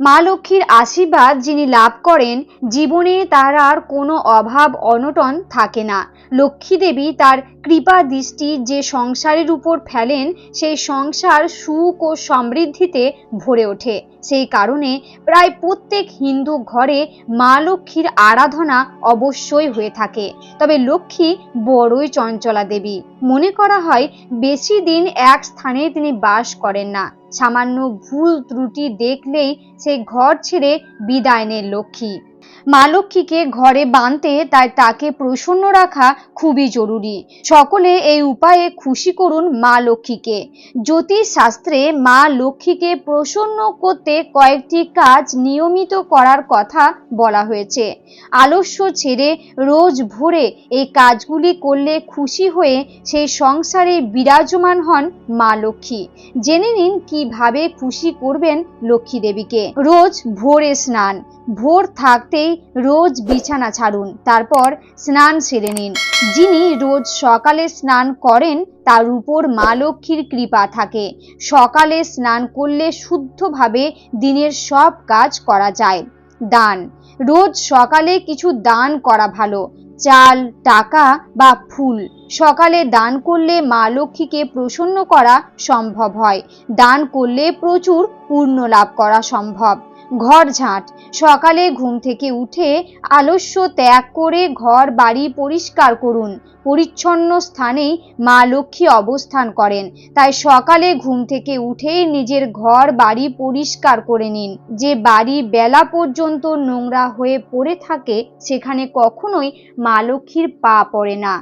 মা লক্ষ্মীর আশীর্বাদ যিনি লাভ করেন, জীবনে তার আর কোনো অভাব অনটন থাকে না। লক্ষ্মী দেবী তার কৃপা দৃষ্টি যে সংসারের উপর ফেলেন, সেই সংসার সুখ ও সমৃদ্ধিতে ভরে ওঠে। সেই কারণে প্রায় প্রত্যেক হিন্দু ঘরে মা লক্ষ্মীর আরাধনা অবশ্যই হয়ে থাকে। তবে লক্ষ্মী বড়ই চঞ্চলা দেবী। মনে করা হয়, বেশি দিন এক স্থানে তিনি বাস করেন না। সামান্য ভুল ত্রুটি দেখলেই সে ঘর ছেড়ে বিদায় নেয় লক্ষ্মী। মা লক্ষ্মীকে ঘরে বাঁধতে তাই তাকে প্রসন্ন রাখা খুবই জরুরি। সকলে এই উপায়ে খুশি করুন মা লক্ষ্মীকে। জ্যোতিষ শাস্ত্রে মা লক্ষ্মীকে প্রসন্ন করতে কয়েকটি কাজ নিয়মিত করার কথা বলা হয়েছে। আলস্য ছেড়ে রোজ ভোরে এই কাজগুলি করলে খুশি হয়ে সেই সংসারে বিরাজমান হন মা লক্ষ্মী। জেনে নিন কীভাবে খুশি করবেন লক্ষ্মী দেবীকে। রোজ ভোরে স্নান। ভোর থাকতেই রোজ বিছানা ছাড়ুন, তারপর স্নান সেরে নিন। যিনি রোজ সকালে স্নান করেন, তার উপর মা লক্ষ্মীর কৃপা থাকে। সকালে স্নান করলে শুদ্ধভাবে দিনের সব কাজ করা যায়। দান। রোজ সকালে কিছু দান করা ভালো। চাল, টাকা বা ফুল। সকালে দান করলে মা লক্ষ্মীকে প্রসন্ন করা সম্ভব হয়। দান করলে প্রচুর পূর্ণ লাভ করা সম্ভব। ঘর ঝাঁট। সকালে ঘুম থেকে উঠে আলস্য ত্যাগ করে ঘর বাড়ি পরিষ্কার করুন। পরিচ্ছন্ন স্থানেই মা লক্ষ্মী অবস্থান করেন। তাই সকালে ঘুম থেকে উঠেই নিজের ঘর বাড়ি পরিষ্কার করে নিন। যে বাড়ি বেলা পর্যন্ত নোংরা হয়ে পড়ে থাকে, সেখানে কখনোই মা লক্ষ্মীর পা পড়ে না।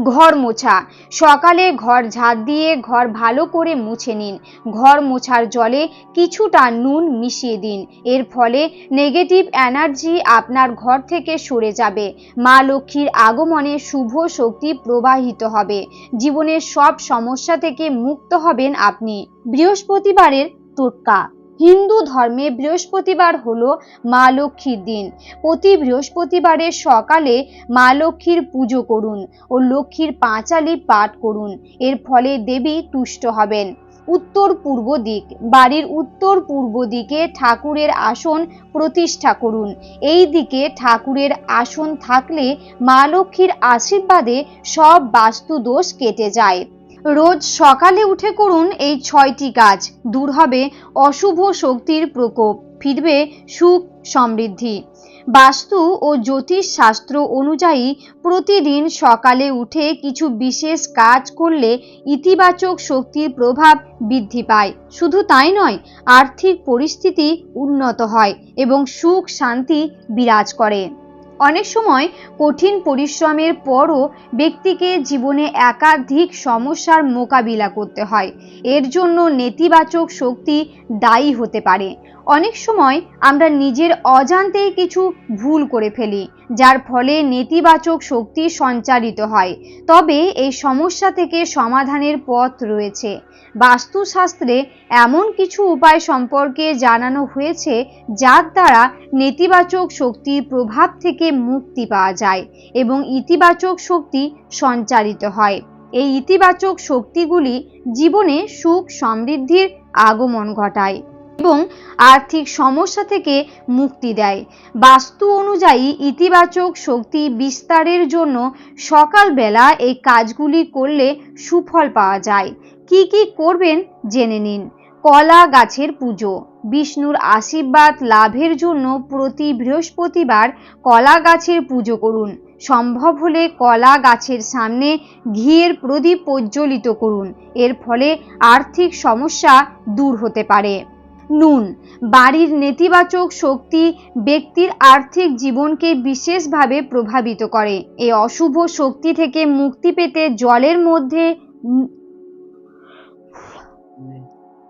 ঘর মোছা। সকালে ঘর ঝাঁট দিয়ে ঘর ভালো করে মুছে নিন। ঘর মোছার জলে কিছুটা নুন মিশিয়ে দিন। এর ফলে নেগেটিভ এনার্জি আপনার ঘর থেকে সরে যাবে। মা লক্ষ্মীর আগমনে শুভ শক্তি প্রবাহিত হবে। জীবনের সব সমস্যা থেকে মুক্ত হবেন আপনি। বৃহস্পতিবারের টোটকা। হিন্দু ধর্মে বৃহস্পতিবার হলো মা লক্ষ্মীর দিন। প্রতি বৃহস্পতিবারের সকালে মা লক্ষ্মীর পুজো করুন ও লক্ষ্মীর পাঁচালি পাঠ করুন। এর ফলে দেবী তুষ্ট হবেন। উত্তর পূর্ব দিক, বাড়ির উত্তর পূর্ব দিকে ঠাকুরের আসন প্রতিষ্ঠা করুন। এই দিকে ঠাকুরের আসন থাকলে মা লক্ষ্মীর আশীর্বাদে সব বাস্তু দোষ কেটে যায়। রোজ সকালে উঠে করুন এই ছয়টি কাজ। দূর হবে অশুভ শক্তির প্রকোপ। ফিরবে সুখ, সমৃদ্ধি। বাস্তু ও জ্যোতিষ শাস্ত্র অনুযায়ী প্রতিদিন সকালে উঠে কিছু বিশেষ কাজ করলে ইতিবাচক শক্তির প্রভাব বৃদ্ধি পায়। শুধু তাই নয়, আর্থিক পরিস্থিতি উন্নত হয় এবং সুখ শান্তি বিরাজ করে। অনেক সময় কঠিন পরিশ্রমের পরও ব্যক্তিকে জীবনে একাধিক সমস্যার মোকাবিলা করতে হয়। এর জন্য নেতিবাচক শক্তি দায়ী হতে পারে। অনেক সময় আমরা নিজের অজান্তেই কিছু ভুল করে ফেলি, যার ফলে নেতিবাচক শক্তি সঞ্চারিত হয়। তবে এই সমস্যা থেকে সমাধানের পথ রয়েছে। বাস্তুশাস্ত্রে এমন কিছু উপায় সম্পর্কে জানানো হয়েছে, যার দ্বারা নেতিবাচক শক্তির প্রভাব থেকে মুক্তি পাওয়া যায় এবং ইতিবাচক শক্তি সঞ্চারিত হয়। এই ইতিবাচক শক্তিগুলি জীবনে সুখ সমৃদ্ধির আগমন ঘটায় এবং আর্থিক সমস্যা থেকে মুক্তি দেয়। বাস্তু অনুযায়ী ইতিবাচক শক্তি বিস্তারের জন্য সকালবেলা এই কাজগুলি করলে সুফল পাওয়া যায়। কি কি করবেন জেনে নিন। কলা গাছের পুজো, বিষ্ণুর আশীর্বাদ লাভের জন্য প্রতি বৃহস্পতিবার কলা গাছের পুজো করুন। সম্ভব হলে কলা গাছের সামনে ঘিয়ের প্রদীপ প্রজ্বলিত করুন। এর ফলে আর্থিক সমস্যা দূর হতে পারে। নুন, বাড়ির নেতিবাচক শক্তি ব্যক্তির আর্থিক জীবনকে বিশেষভাবে প্রভাবিত করে। এই অশুভ শক্তি থেকে মুক্তি পেতে জলের মধ্যে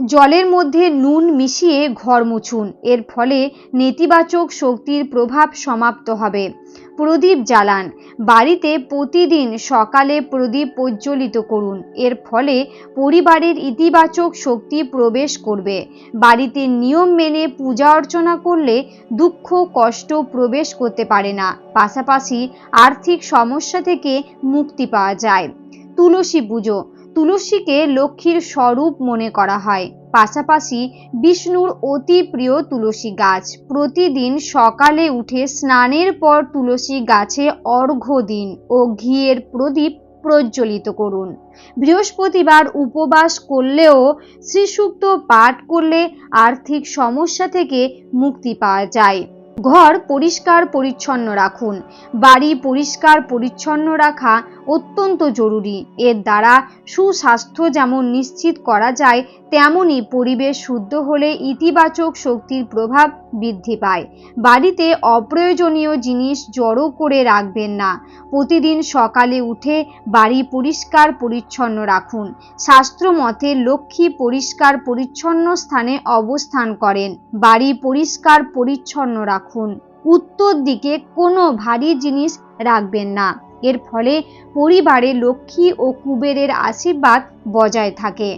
জলের মধ্যে নুন মিশিয়ে ঘর মুছুন। এর ফলে নেতিবাচক শক্তির প্রভাব সমাপ্ত হবে। প্রদীপ জ্বালান। বাড়িতে প্রতিদিন সকালে প্রদীপ প্রজ্বলিত করুন। এর ফলে পরিবারের ইতিবাচক শক্তি প্রবেশ করবে। বাড়িতে নিয়ম মেনে পূজা অর্চনা করলে দুঃখ, কষ্ট প্রবেশ করতে পারে না। পাশাপাশি আর্থিক সমস্যা থেকে মুক্তি পাওয়া যায়। তুলসী পুজো। তুলসীকে লক্ষ্মীর স্বরূপ মনে করা হয়। পাশাপাশি বিষ্ণুর অতি প্রিয় তুলসী গাছ। প্রতিদিন সকালে উঠে স্নানের পর তুলসী গাছে অর্ঘ্য দিন ও ঘিয়ের প্রদীপ প্রজ্বলিত করুন। বৃহস্পতিবার উপবাস করলেও শ্রীসূক্ত পাঠ করলে আর্থিক সমস্যা থেকে মুক্তি পাওয়া যায়। ঘর পরিষ্কার পরিচ্ছন্ন রাখুন। বাড়ি পরিষ্কার পরিচ্ছন্ন রাখা অত্যন্ত জরুরি। এর দ্বারা সুস্বাস্থ্য যেমন নিশ্চিত করা যায় তেমনই পরিবেশ শুদ্ধ হলে ইতিবাচক শক্তির প্রভাব বৃদ্ধি পায়। বাড়িতে অপ্রয়োজনীয় জিনিস জড়ো করে রাখবেন না। প্রতিদিন সকালে উঠে বাড়ি পরিষ্কার পরিচ্ছন্ন রাখুন। শাস্ত্র মতে লক্ষ্মী পরিষ্কার পরিচ্ছন্ন স্থানে অবস্থান করেন। বাড়ি পরিষ্কার পরিচ্ছন্ন রাখুন। উত্তর দিকে কোনো ভারী জিনিস রাখবেন না। এর ফলে পরিবারে লক্ষ্মী ও কুবেরের আশীর্বাদ বজায় থাকে।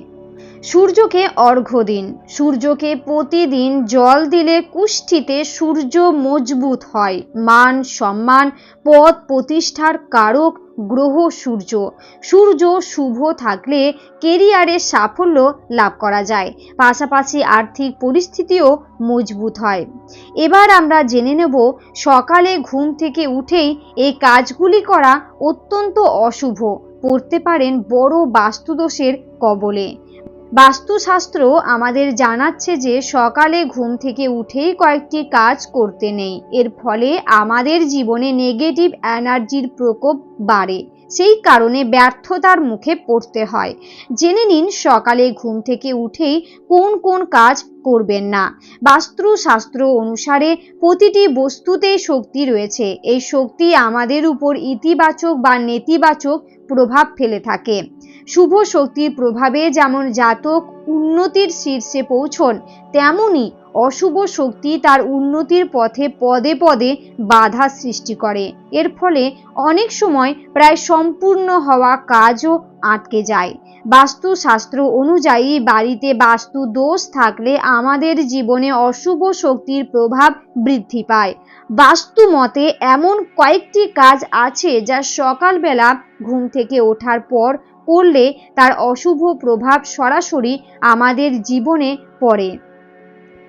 সূর্যকে অর্ঘ্য দিন। সূর্যকে প্রতিদিন জল দিলে কুষ্ঠিতে সূর্য মজবুত হয়। মান, সম্মান, পদ প্রতিষ্ঠার কারক গ্রহ সূর্য। সূর্য শুভ থাকলে কেরিয়ারে সাফল্য লাভ করা যায়। পাশাপাশি আর্থিক পরিস্থিতিও মজবুত হয়। এবার আমরা জেনে নেব, সকালে ঘুম থেকে উঠেই এই কাজগুলি করা অত্যন্ত অশুভ। পড়তে পারেন বড় বাস্তুদোষের কবলে। বাস্তুশাস্ত্র আমাদের জানাচ্ছে যে সকালে ঘুম থেকে উঠেই কয়েকটি কাজ করতে নেই। এর ফলে আমাদের জীবনে নেগেটিভ এনার্জির প্রকোপ বাড়ে। সেই কারণে ব্যর্থতার মুখে পড়তে হয়। জেনে নিন সকালে ঘুম থেকে উঠেই কোন কোন কাজ করবেন না। বাস্তুশাস্ত্র অনুসারে প্রতিটি বস্তুতেই শক্তি রয়েছে। এই শক্তি আমাদের উপর ইতিবাচক বা নেতিবাচক প্রভাব ফেলে থাকে। শুভ শক্তির প্রভাবে যেমন জাতক উন্নতির শীর্ষে পৌঁছন, তেমনি অশুভ শক্তি তার উন্নতির পথে পদে পদে বাধা সৃষ্টি করে। এর ফলে অনেক সময় প্রায় সম্পূর্ণ হওয়া কাজও আটকে যায়। বাস্তুশাস্ত্র অনুযায়ী বাড়িতে বাস্তু দোষ থাকলে আমাদের জীবনে অশুভ শক্তির প্রভাব বৃদ্ধি পায়। বাস্তু মতে এমন কয়েকটি কাজ আছে যা সকালবেলা ঘুম থেকে ওঠার পর করলে তার অশুভ প্রভাব সরাসরি আমাদের জীবনে পড়ে।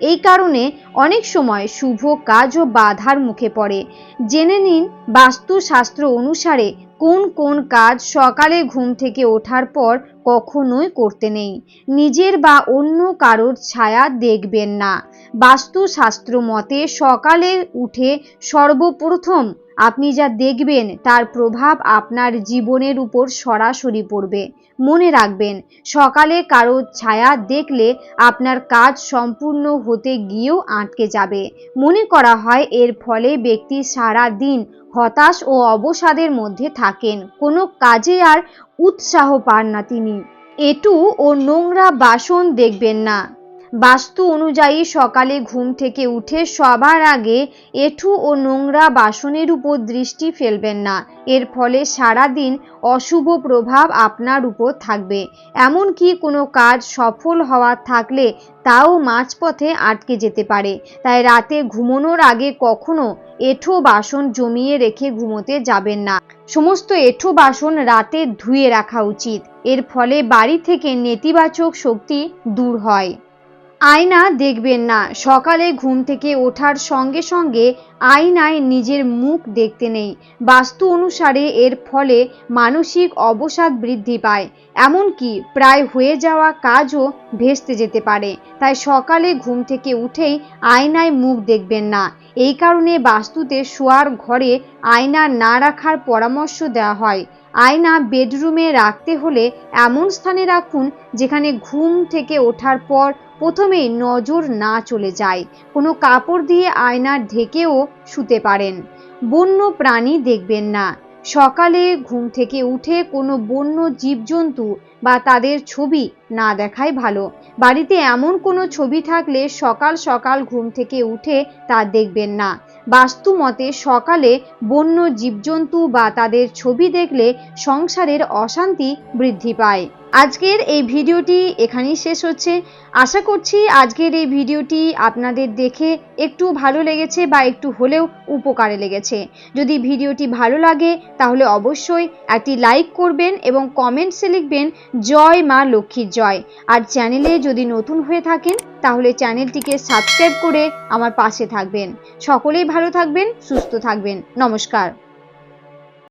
এই কারণে অনেক সময় শুভ কাজও বাধার মুখে পড়ে। জেনে নিন বাস্তুশাস্ত্র অনুসারে কোন কোন কাজ সকালে ঘুম থেকে ওঠার পর কখনোই করতে নেই। নিজের বা অন্য কারোর ছায়া দেখবেন না। বাস্তুশাস্ত্র মতে সকালে উঠে সর্বপ্রথম আপনি যা দেখবেন, তার প্রভাব আপনার জীবনের উপর সরাসরি পড়বে। মনে রাখবেন, সকালে কারোর ছায়া দেখলে আপনার কাজ সম্পূর্ণ হতে গিয়েও আটকে যাবে। মনে করা হয়, এর ফলে ব্যক্তি সারা দিন হতাশ ও অবসাদের মধ্যে থাকেন। কোনো কাজে আর উৎসাহ পান না তিনি। এটু ও নোংরা বাসন দেখবেন না। বাস্তু অনুযায়ী সকালে ঘুম থেকে উঠে সবার আগে এঠু ও নোংরা বাসনের উপর দৃষ্টি ফেলবেন না। এর ফলে সারা দিন অশুভ প্রভাব আপনার উপর থাকবে। এমনকি কোনো কাজ সফল হওয়া থাকলে তাও মাঝপথে আটকে যেতে পারে। তাই রাতে ঘুমানোর আগে কখনো এঠো বাসন জমিয়ে রেখে ঘুমোতে যাবেন না। সমস্ত এঠো বাসন রাতে ধুয়ে রাখা উচিত। এর ফলে বাড়ি থেকে নেতিবাচক শক্তি দূর হয়। আয়না দেখবেন না। সকালে ঘুম থেকে ওঠার সঙ্গে সঙ্গে আয়নায় নিজের মুখ দেখতে নেই। বাস্তু অনুসারে এর ফলে মানসিক অবসাদ বৃদ্ধি পায়। এমনকি প্রায় হয়ে যাওয়া কাজও ভেস্তে যেতে পারে। তাই সকালে ঘুম থেকে উঠেই আয়নায় মুখ দেখবেন না। এই কারণে বাস্তুতে শোয়ার ঘরে আয়না না রাখার পরামর্শ দেওয়া হয়। আয়না বেডরুমে রাখতে হলে এমন স্থানে রাখুন যেখানে ঘুম থেকে ওঠার পর প্রথমেই নজর না চলে যায়। কোনো কাপড় দিয়ে আয়না ঢেকেও শুতে পারেন। বন্য প্রাণী দেখবেন না। সকালে ঘুম থেকে উঠে কোনো বন্য জীবজন্তু বা তাদের ছবি না দেখাই ভালো। বাড়িতে এমন কোনো ছবি থাকলে সকাল সকাল ঘুম থেকে উঠে তা দেখবেন না। বাস্তু মতে সকালে বন্য জীবজন্তু বা তাদের ছবি দেখলে সংসারের অশান্তি বৃদ্ধি পায়। আজকের এই ভিডিওটি এখানেই শেষ হচ্ছে। আশা করছি আজকের এই ভিডিওটি আপনাদের দেখে একটু ভালো লেগেছে বা একটু হলেও উপকারে লেগেছে। যদি ভিডিওটি ভালো লাগে, তাহলে অবশ্যই একটি লাইক করবেন এবং কমেন্টসে লিখবেন, জয় মা লক্ষ্মীর জয়। আর চ্যানেলে যদি নতুন হয়ে থাকেন, তাহলে চ্যানেলটিকে সাবস্ক্রাইব করে আমার পাশে থাকবেন। সকলেই ভালো থাকবেন, সুস্থ থাকবেন। নমস্কার।